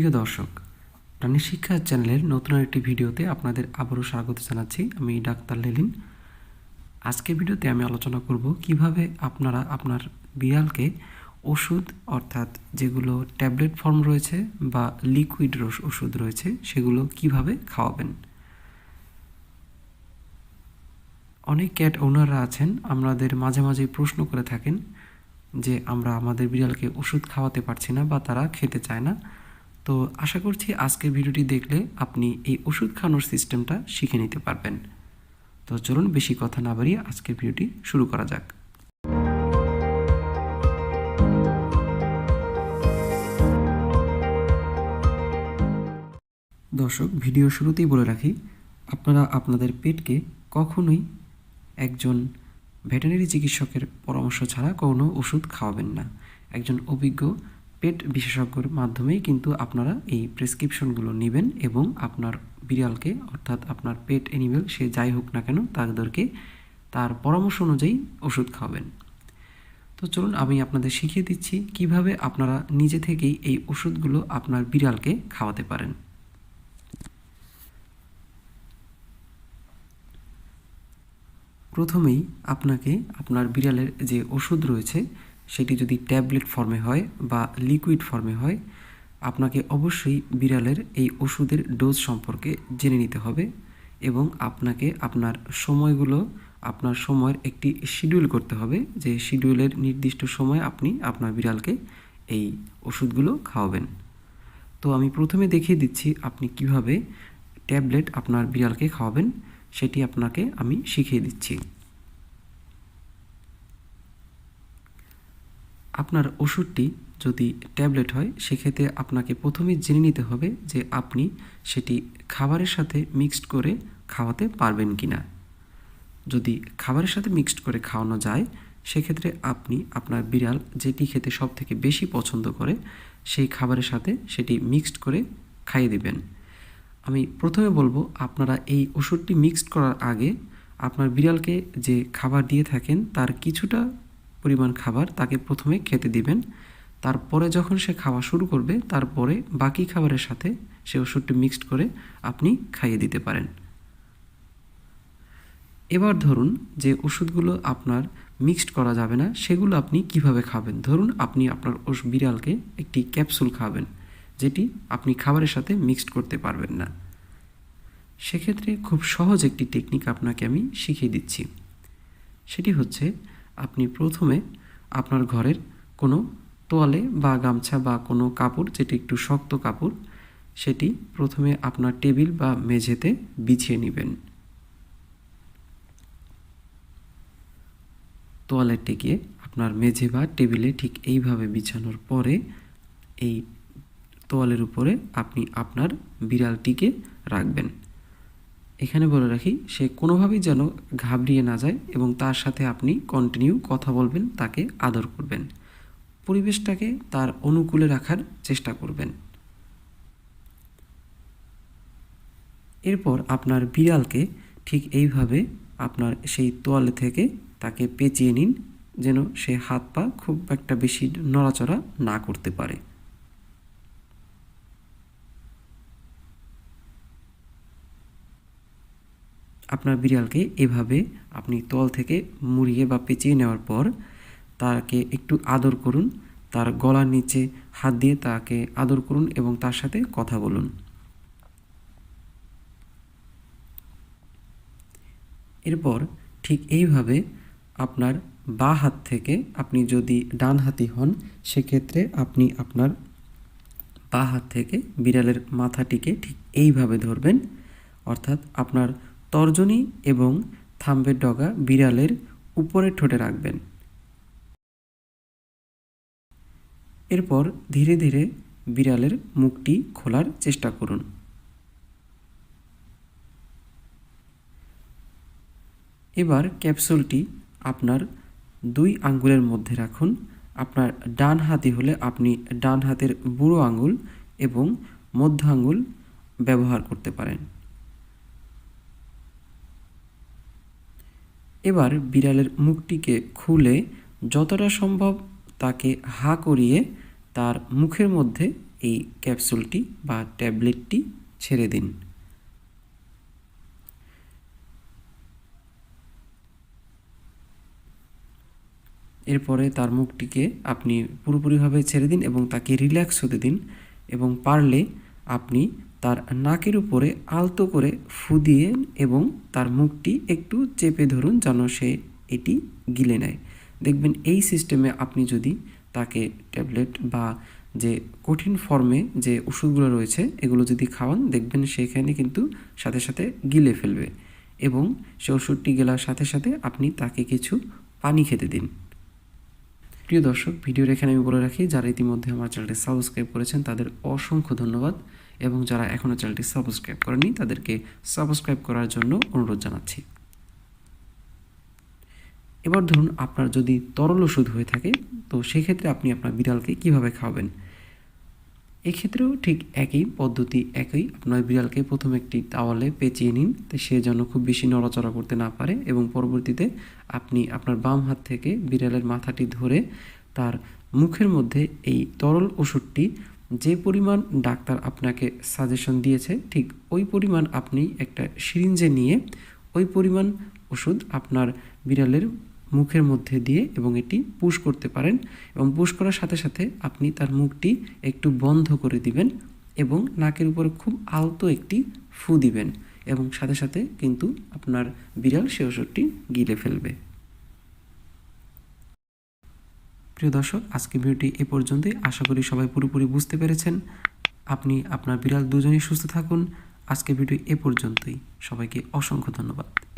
প্রিয় দর্শক প্রাণী শিক্ষা চ্যানেলের নতুন একটি ভিডিওতে আপনাদের আবারও স্বাগত জানাচ্ছি আমি ডাক্তার লেলিন। আজকের ভিডিওতে আমি আলোচনা করব কীভাবে আপনারা আপনার বিড়ালকে ওষুধ, অর্থাৎ যেগুলো ট্যাবলেট ফর্ম রয়েছে বা লিকুইড রস ওষুধ রয়েছে, সেগুলো কীভাবে খাওয়াবেন। অনেক ক্যাট ওনাররা আছেন, আমাদের মাঝে মাঝে প্রশ্ন করে থাকেন যে, আমরা আমাদের বিড়ালকে ওষুধ খাওয়াতে পারছি না বা তারা খেতে চায় না। তো আশা করছি আজকের ভিডিওটি দেখলে আপনি এই ওষুধ খাওয়ানোর সিস্টেমটা শিখে নিতে পারবেন। তো চলুন বেশি কথা না বাড়িয়ে আজকের ভিডিওটি শুরু করা যাক। দর্শক, ভিডিও শুরুতেই বলে রাখি, আপনারা আপনাদের পেটকে কখনোই একজন ভেটেনারি চিকিৎসকের পরামর্শ ছাড়া কোনো ওষুধ খাওয়াবেন না। একজন অভিজ্ঞ পেট বিশেষজ্ঞর মাধ্যমেই কিন্তু আপনারা এই প্রেসক্রিপশনগুলো নেবেন এবং আপনার বিড়ালকে, অর্থাৎ আপনার পেট অ্যানিমেল সে যাই হোক না কেন, তাদেরকে তার পরামর্শ অনুযায়ী ওষুধ খাওয়াবেন। তো চলুন আমি আপনাদের শিখিয়ে দিচ্ছি কীভাবে আপনারা নিজে থেকেই এই ওষুধগুলো আপনার বিড়ালকে খাওয়াতে পারেন। প্রথমেই আপনাকে আপনার বিড়ালের যে ওষুধ রয়েছে সেটি যদি ট্যাবলেট ফর্মে হয় বা লিকুইড ফর্মে হয়, আপনাকে অবশ্যই বিড়ালের এই ওষুধের ডোজ সম্পর্কে জেনে নিতে হবে এবং আপনাকে আপনার সময়গুলো, আপনার সময়ের একটি শিডিউল করতে হবে যে শিডিউলের নির্দিষ্ট সময় আপনি আপনার বিড়ালকে এই ওষুধগুলো খাওয়াবেন। তো আমি প্রথমে দেখিয়ে দিচ্ছি আপনি কীভাবে ট্যাবলেট আপনার বিড়ালকে খাওয়াবেন, সেটি আপনাকে আমি শিখিয়ে দিচ্ছি। আপনার ওষুধটি যদি ট্যাবলেট হয়, সেক্ষেত্রে আপনাকে প্রথমে জেনে নিতে হবে যে আপনি সেটি খাবারের সাথে মিক্সড করে খাওয়াতে পারবেন কি না যদি খাবারের সাথে মিক্সড করে খাওয়ানো যায়, সেক্ষেত্রে আপনি আপনার বিড়াল যেটি খেতে সব থেকে বেশি পছন্দ করে, সেই খাবারের সাথে সেটি মিক্সড করে খাইয়ে দিবেন। আমি প্রথমে বলব, আপনারা এই ওষুধটি মিক্সড করার আগে আপনার বিড়ালকে যে খাবার দিয়ে থাকেন, তার কিছুটা পরিমাণ খাবার তাকে প্রথমে খেতে দিবেন। তারপরে যখন সে খাওয়া শুরু করবে, তারপরে বাকি খাবারের সাথে সে ওষুধটি মিক্সড করে আপনি খাইয়ে দিতে পারেন। এবার ধরুন যে ওষুধগুলো আপনার মিক্সড করা যাবে না, সেগুলো আপনি কীভাবে খাবেন? ধরুন আপনি আপনার ওষ বিড়ালকে একটি ক্যাপসুল খাবেন, যেটি আপনি খাবারের সাথে মিক্সড করতে পারবেন না। সেক্ষেত্রে খুব সহজ একটি টেকনিক আপনাকে আমি শিখিয়ে দিচ্ছি। সেটি হচ্ছে আপনি প্রথমে আপনার ঘরের কোনো তোয়ালে বা গামছা বা কোনো কাপড়, যেটি একটু শক্ত কাপড়, সেটি প্রথমে আপনার টেবিল বা মেঝেতে বিছিয়ে নেবেন। তোয়ালেটটিকে আপনার মেঝে বা টেবিলে ঠিক এইভাবে বিছানোর পরে এই তোয়ালের উপরে আপনি আপনার বিড়ালটিকে রাখবেন। এখানে বলে রাখি, সে কোনোভাবেই যেন ঘাবড়িয়ে না যায় এবং তার সাথে আপনি কন্টিনিউ কথা বলবেন, তাকে আদর করবেন। পরিবেশটাকে তার অনুকূলে রাখার চেষ্টা করবেন। এরপর আপনার বিড়ালকে ঠিক এইভাবে আপনার সেই তোয়ালে থেকে তাকে পেঁচিয়ে নিন, যেন সে হাত পা খুব একটা বেশি নড়াচড়া না করতে পারে। আপনার বিড়ালকে এভাবে আপনি তল থেকে মুড়িয়ে বা পেঁচিয়ে নেওয়ার পর তাকে একটু আদর করুন, তার গলার নিচে হাত দিয়ে তাকে আদর করুন এবং তার সাথে কথা বলুন। এরপর ঠিক এইভাবে আপনার বা হাত থেকে আপনি যদি ডান হাতি হন, সেক্ষেত্রে আপনি আপনার বা হাত থেকে বিড়ালের মাথাটিকে ঠিক এইভাবে ধরবেন, অর্থাৎ আপনার তর্জনী এবং থাম্বের ডগা বিড়ালের উপরের ঠোঁটে রাখবেন। এরপর ধীরে ধীরে বিড়ালের মুখটি খোলার চেষ্টা করুন। এবার ক্যাপসুলটি আপনার দুই আঙ্গুলের মধ্যে রাখুন। আপনার ডান হাতি হলে আপনি ডান হাতের বুড়ো আঙ্গুল এবং মধ্য আঙ্গুল ব্যবহার করতে পারেন। এবার বিড়ালের মুখটিকে খুলে যতটা সম্ভব তাকে হা করিয়ে তার মুখের মধ্যে এই ক্যাপসুলটি বা ট্যাবলেটটি ছেড়ে দিন। এরপরে তার মুখটিকে আপনি পুরোপুরিভাবে ছেড়ে দিন এবং তাকে রিল্যাক্স হতে দিন এবং পারলে আপনি তার নাকের উপরে আলতো করে ফু দিয়ে এবং তার মুখটি একটু চেপে ধরুন যেন সে এটি গিলে নেয়। দেখবেন এই সিস্টেমে আপনি যদি তাকে ট্যাবলেট বা যে কঠিন ফর্মে যে ওষুধগুলো রয়েছে এগুলো যদি খাওয়ান, দেখবেন সেখানে কিন্তু সাথে সাথে গিলে ফেলবে এবং সে ওষুধটি গেলার সাথে সাথে আপনি তাকে কিছু পানি খেতে দিন। প্রিয় দর্শক, ভিডিওর এখানে আমি বলে রাখি, যারা ইতিমধ্যে আমার চ্যানেলটি সাবস্ক্রাইব করেছেন, তাদের অসংখ্য ধন্যবাদ। এবং যারা এখনও চ্যানেলটি সাবস্ক্রাইব করেনি তাদেরকে সাবস্ক্রাইব করার জন্য অনুরোধ জানাচ্ছি। এবার ধরুন আপনার যদি তরল ওষুধ হয়ে থাকে, তো সেক্ষেত্রে আপনি আপনার বিড়ালকে কীভাবে খাওয়াবেন? এক্ষেত্রেও ঠিক একই পদ্ধতি, একই। আপনার বিড়ালকে প্রথমে একটি তাওয়ালে পেঁচিয়ে নিন, তো সে যেন খুব বেশি নড়াচড়া করতে না পারে এবং পরবর্তীতে আপনি আপনার বাম হাত থেকে বিড়ালের মাথাটি ধরে তার মুখের মধ্যে এই তরল ওষুধটি যে পরিমাণ ডাক্তার আপনাকে সাজেশন দিয়েছে, ঠিক ওই পরিমাণ আপনি একটা সিরিঞ্জে নিয়ে ওই পরিমাণ ওষুধ আপনার বিড়ালের মুখের মধ্যে দিয়ে এবং এটি পুশ করতে পারেন এবং পুশ করার সাথে সাথে আপনি তার মুখটি একটু বন্ধ করে দিবেন এবং নাকের উপরে খুব আলতো একটি ফু দিবেন এবং সাথে সাথে কিন্তু আপনার বিড়াল সে ওষুধটি গিলে ফেলবে। প্রিয় দর্শক আজকে ভিডিওটি এ পর্যন্তই। আশা করি সবাই পুরোপুরি বুঝতে পেরেছেন। আপনি, আপনার বিড়াল দুজনেই সুস্থ থাকুন। আজকে ভিডিও এ পর্যন্তই। সবাইকে অসংখ্য ধন্যবাদ।